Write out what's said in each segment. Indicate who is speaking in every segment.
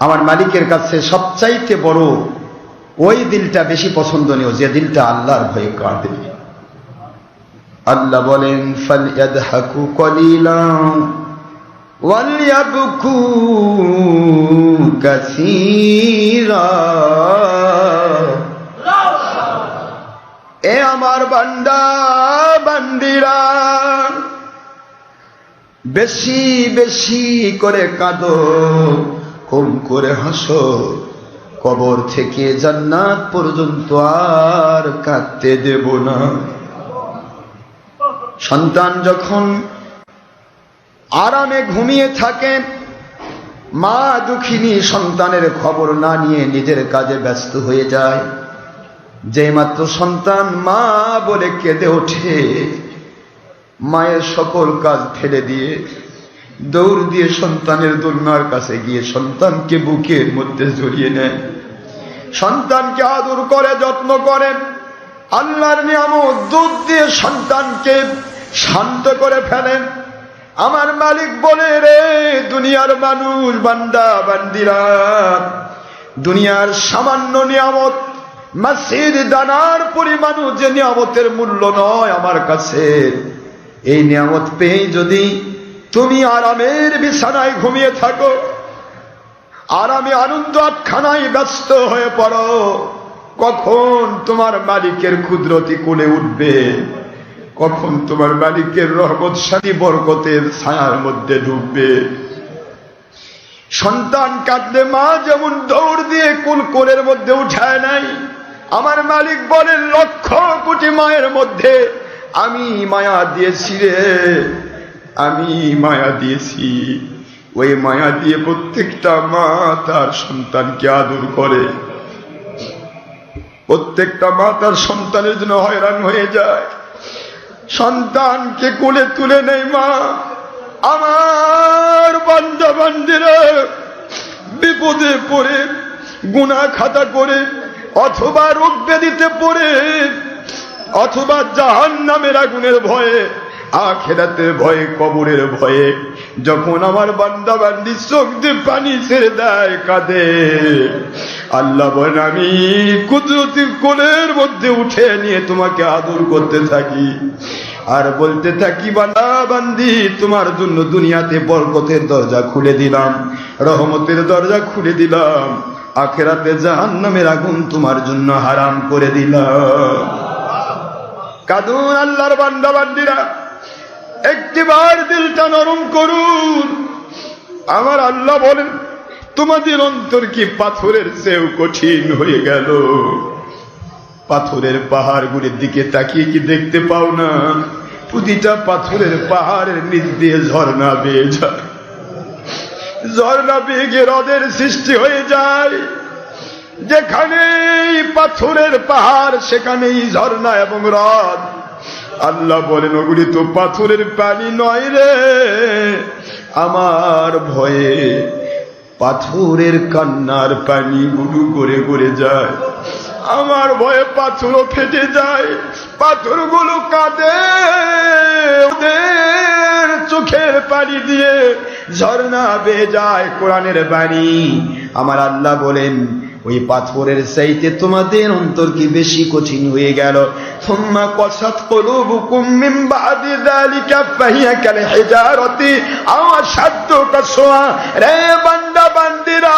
Speaker 1: আমার মালিকের কাছে সবচাইতে বড় ওই দিলটা বেশি পছন্দনীয়, যে দিলটা আল্লাহর ভয়ে কাঁদে। আল্লাহ বলেন কলিলাম এ আমার বান্দা, বান্দিরা, বেশি বেশি করে কাঁদো। কম করে হাসো? কবর থেকে জান্নাত পর্যন্ত আর কাঁদতে দেব না। সন্তান যখন আরামে ঘুমিয়ে থাকেন, মা দুঃখিনী সন্তানের খবর না নিয়ে নিজের কাজে ব্যস্ত হয়ে যায়। যে মাত্র সন্তান মা বলে কেঁদে ওঠে, মায়ের সকল কাজ ফেলে দিয়ে দৌড় দিয়ে সন্তানের দোলনার কাছে গিয়ে সন্তানকে বুকের মধ্যে জড়িয়ে নেয়। সন্তানকে আদর করে, যত্ন করেন আল্লাহর নিয়ামত দুধ দিয়ে সন্তানকে শান্ত করে ফেলেন আমার মালিক বলে, রে দুনিয়ার মানুষ, বান্দা, বান্দিরা, দুনিয়ার সামান্য নিয়ামত, মাসির দানার পরিমাণও যে নিয়ামতের মূল্য নয় আমার কাছে। এই নিয়ামত পেয়ে যদি তুমি আরামের বিছানায় ঘুমিয়ে থাকো। আরামে আনন্দ আটখানায় ব্যস্ত হয়ে পড়ো। কখন তোমার মালিকের ক্ষুদ্রতি কোলে উঠবে? কখন তোমার মালিকের রহমত সাথী বরকতের ছায়ার মধ্যে ঢুকবে সন্তান কাঁদলে মা যেমন দৌড় দিয়ে কুল কোলের মধ্যে উঠায় নাই, আমার মালিক বলেন, লক্ষ কোটি মায়ের মধ্যে আমি মায়া দিয়েছি রে। আমি মায়া দিয়েছি। ওই মায়া দিয়ে প্রত্যেকটা মা তার সন্তানকে আদর করে। প্রত্যেকটা মা তার সন্তানের জন্য হয়রান হয়ে যায়। সন্তানকে কোলে তুলে নেই মা। আমার বান্দা বিপদে পড়ে গুনা খাতা করে, অথবা রোগ ব্যাধিতে পড়ে, অথবা জাহান নামের আগুনের ভয়ে আখেরাতের ভয়ে, কবরের ভয়ে যখন আমার বান্দা বান্দি চোখ দিয়ে পানি ছেড়ে দেয়, কাঁদে। আল্লাহ বলেন, আমি কুদরতি কোলের মধ্যে উঠে নিয়ে তোমাকে আদর করতে থাকি। আর বলতে থাকি, বান্দা বান্দি, তোমার জন্য দুনিয়াতে বরকতের দরজা খুলে দিলাম, রহমতের দরজা খুলে দিলাম, আখেরাতে জাহান নামের আগুন তোমার জন্য হারাম করে দিলাম। কাদুন আল্লাহর বান্দা বান্দিরা। একটিবার দিলটা নরম করুন। আমার আল্লাহ বলেন, তোমাদের অন্তর কি পাথরের চেয়েও কঠিন হয়ে গেল? পাথরের পাহাড়গুলির দিকে তাকিয়ে কি দেখতে পাও না? প্রতিটা পাথরের পাহাড়ের নিচ দিয়ে ঝর্ণা বেয়ে যায়। ঝর্ণা বেয়ে গিয়ে হ্রদের সৃষ্টি হয়ে যায়। যেখানেই পাথরের পাহাড়, সেখানেই ঝর্ণা এবং হ্রদ। আল্লাহ বলেন, ওগুলি তো পাথরের পানি নয় রে। আমার ভয়ে পাথরের কান্নার পানি গুরু করে করে যায়। আমার ভয়ে পাথরও ফেটে যায়। পাথরগুলো কাঁদে। ওদের চোখের পানি দিয়ে ঝর্ণা বেয়ে যায় কোরআনের বাণী। আমার আল্লাহ বলেন ওই পাথরের চাইতে তোমাদের অন্তর কি বেশি কঠিন হয়ে গেল? রে বান্দা বান্দিরা,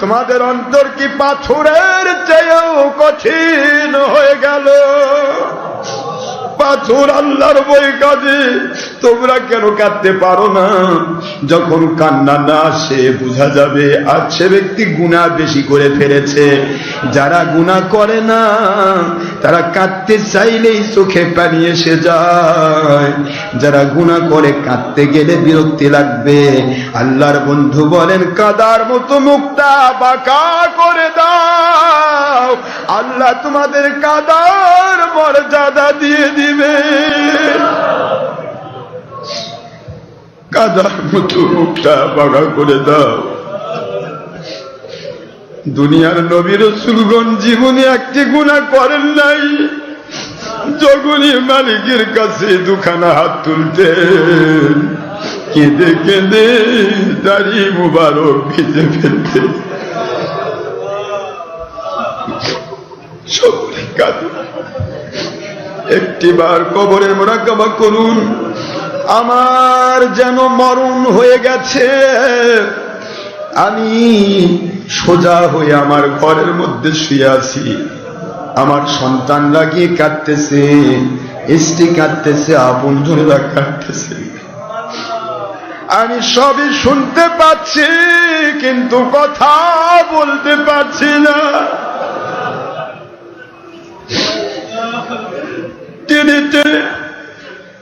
Speaker 1: তোমাদের অন্তর কি পাথরের চেয়েও কঠিন হয়ে গেল? পাথর আল্লাহর বই কাজে তোমরা কেন কাঁদতে পারো না? যখন কান্না না আসে, বোঝা যাবে আর সে ব্যক্তি গুণা বেশি করে ফেলেছে। যারা গুণা করে না, তারা কাঁদতে চাইলেই চোখে পানি এসে যায়। যারা গুণা করে, কাঁদতে গেলে বিরক্তি লাগবে। আল্লাহর বন্ধু বলেন, কাদার মতো মুক্তা বাঁকা করে দাও। আল্লাহ তোমাদের কাদার মর্যাদা দিয়ে দিবে। কাদার মতো মুখটা বাঁকা করে দাও। দুনিয়ার নবীর সুলগন জীবনে একটি গুণা করেন নাই। যখনই মালিকের কাছে দুখানা হাত তুলতে কেঁদে কেঁদে দাড়ি মুবারক ভিজে ফেলতে সকলে কাঁদে। একটিবার কবরের মোরাকাবা করুন। আমার যেন মরণ হয়ে গেছে। আমি সোজা হয়ে আমার ঘরের মধ্যে শুয়ে আছি। আমার সন্তানরা গিয়ে কাঁদতেছে, স্ত্রী কাঁদতেছে আপন জনেরা কাঁদতেছে। আমি সবই শুনতে পাচ্ছি, কিন্তু কথা বলতে পারছি না।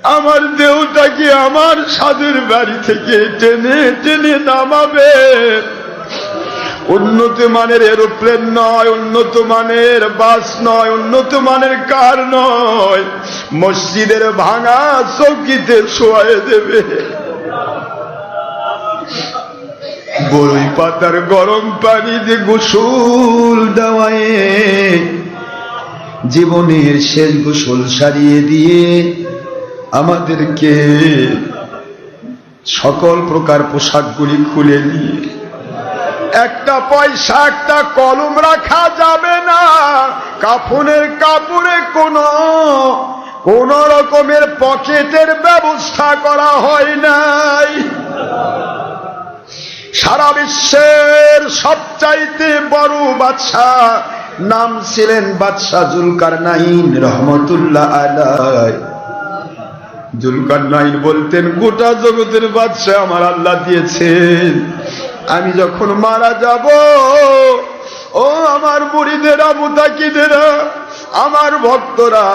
Speaker 1: আমার দেহটাকে আমার সাধুর বাড়ি থেকে টেনে টেনে নামাবে। উন্নত মানের এরোপ্লেন নয়, উন্নত মানের বাস নয়, উন্নত মানের কার নয়। মসজিদের ভাঙা চৌকিতে শোয়াই দেবে। বড়ই পাতার গরম পানি দিয়ে গোসল দেওয়ায়। জীবনের শেষ গোসল সারিয়ে দিয়ে আমাদেরকে সকল প্রকার পোশাকগুলি খুলে নিয়ে। একটা পয়সা, একটা কলম রাখা যাবে না। কাফনের কাপড়ে কোনো, কোন রকমের পকেটের ব্যবস্থা করা হয় নাই। সারা বিশ্বের সবচাইতে বড় বাদশাহ নাম ছিলেন বাদশাহ জুলকার নাইন রহমতুল্লাহ আলাই জুলকার নাইন বলতেন, গোটা জগতের বাদশাহ আমার আল্লাহ দিয়েছেন। আমি যখন মারা যাব, ও আমার মুড়িদেরা মুতাকিদেরা আমার ভক্তরা,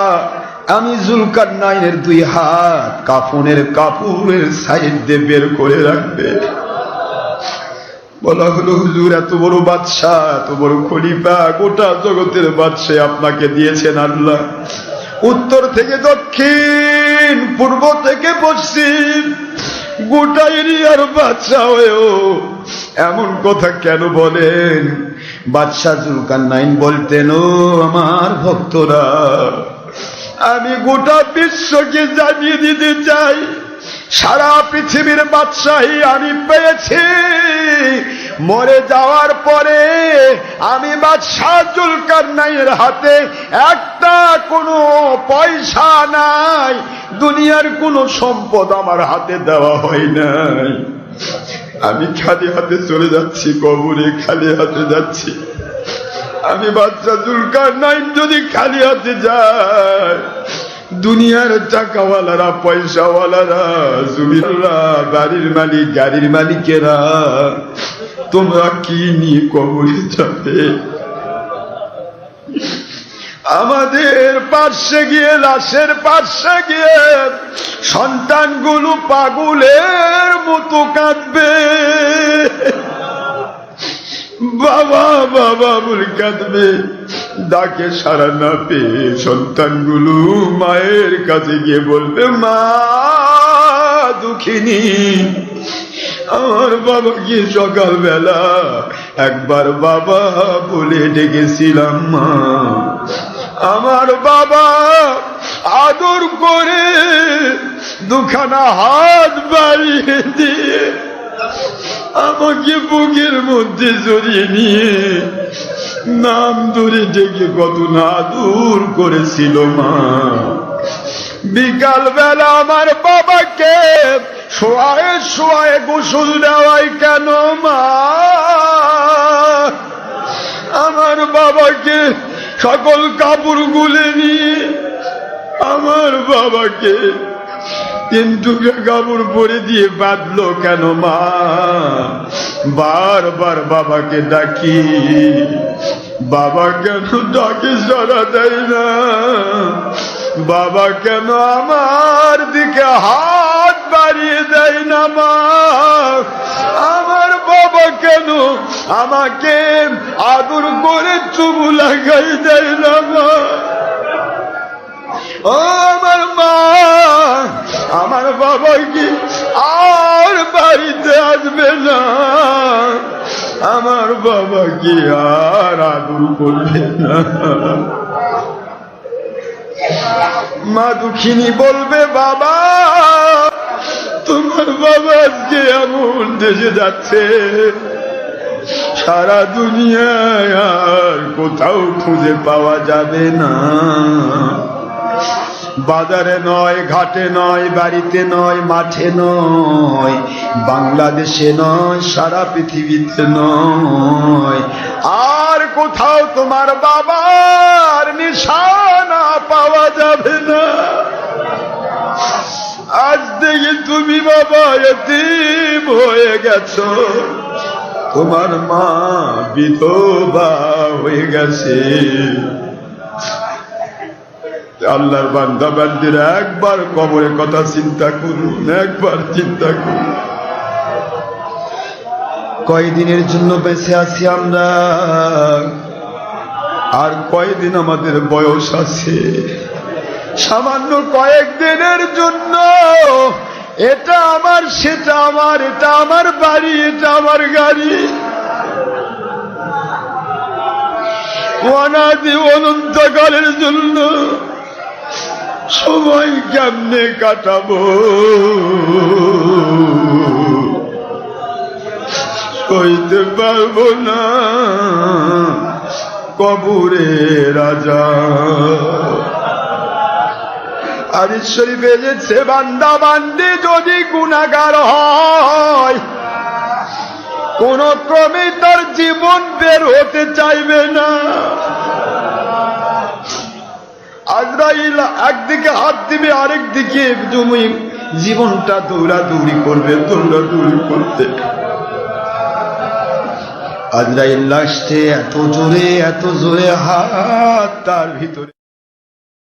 Speaker 1: আমি জুলকার নাইনের দুই হাত কাফনের কাপুরের সাইড দিয়ে বের করে রাখবে। বলা হলো, হুজুর, এত বড় বাদশাহ, এত বড় খলিফা, গোটা জগতের বাদশাহ আপনাকে দিয়েছেন আল্লাহ। উত্তর থেকে দক্ষিণ, পূর্ব থেকে পশ্চিম। গোটা এরিয়ার বাচ্চা হয়েও এমন কথা কেন বলেন? বাদশাহ জুলকার নাইন বলতেন, ও আমার ভক্তরা, আমি গোটা বিশ্বকে জানিয়ে দিতে চাই। সারা পৃথিবীর বাদশাহী আমি পেয়েছি। মরে যাওয়ার পরে আমি বাদশাহ জুলকার নাইয়ের হাতে একটা কোনো পয়সা নাই, দুনিয়ার কোনো সম্পদ আমার হাতে দেওয়া হয় নাই। আমি খালি হাতে চলে যাচ্ছি, কবরে খালি হাতে যাচ্ছি। আমি বাচ্চা জুলকার নাইন যদি খালি হাতে যায়, দুনিয়ার টাকাওয়ালারা পয়সাওয়ালারা জমিরা বাড়ির মালিক, গাড়ির মালিকেরা তোমরা কি নিয়ে কবরে যাবে আমাদের পার্শ্বে গিয়ে, লাশের পার্শ্বে গিয়ে সন্তানগুলো পাগুলের মতো কাঁদবে। বাবা বাবা বলে কাঁদবে। ডাকে সারা না পেয়ে সন্তানগুলো মায়ের কাছে গিয়ে বলবে, মা, দুঃখিনী আমার বাবা গিয়ে সকালবেলা একবার বাবা বলে ডেকেছিলাম মা। আমার বাবা আদর করে দুখানা হাত বাড়িয়ে দিয়ে আমাকে বুকের মধ্যে জড়িয়ে নিয়ে নাম ধরে ডেকে কত না দূর করেছিল মা। বিকাল বেলা আমার বাবাকে শোয়ায় শোয়ায় গোসল দেওয়াই কেন মা? আমার বাবাকে সকল কাপড় গুলে নিয়ে আমার বাবাকে টুকরা কাপড় পরে দিয়ে বাঁধলো কেন মা? বারবার বাবাকে ডাকি, বাবা কেন ডাকে সারা দেয় না? বাবা কেন আমার দিকে হাত বাড়িয়ে দেয় না মা। আমার বাবা কেন আমাকে আদর করে চুবু লাগাই দেয় না মা? ও আমার মা, আমার বাবা কি আর বাড়িতে আসবে না? আমার বাবা কি আর আদর করবে না? মা দুঃখিনী বলবে, বাবা তোমার বাবা আজকে এমন দেশে যাচ্ছে, সারা দুনিয়ায় আর কোথাও খুঁজে পাওয়া যাবে না। বাজারে নয়, ঘাটে নয়, বাড়িতে নয়, মাঠে নয়, বাংলাদেশে নয়, সারা পৃথিবীতে নয়। আর কোথাও তোমার বাবার নিশানা পাওয়া যাবে না। তুমি বাবা এতিম হয়ে গেছো। তোমার মা বিধবা হয়ে গেছে। আল্লাহর বান্দা একবার কবরের কথা চিন্তা করুন, একবার চিন্তা করুন। কয়দিনের জন্য বেঁচে আছি আমরা? আর কয়দিন আমাদের বয়স আছে? সামান্য কয়েকদিনের জন্য এটা আমার, সেটা আমার, এটা আমার বাড়ি, এটা আমার গাড়ি। অনাদি অনন্তকালের জন্য সময় কেমনে কাটাবো? সইতে পারব না কবুরে রাজা আর ঈশ্বরী বেজেছে বান্দা বান্দি যদি গুণাগার হয়। কোন ক্রমে তার জীবন বের হতে চাইবে না। আজরাইল একদিকে হাত দিবে আরেক দিকে তুমি জীবনটা দৌড়াদৌড়ি করবে, দৌড়াদৌড়ি করতে। আজরাইল লাস্টে এত জোরে এত জোরে হাত তার ভিতরে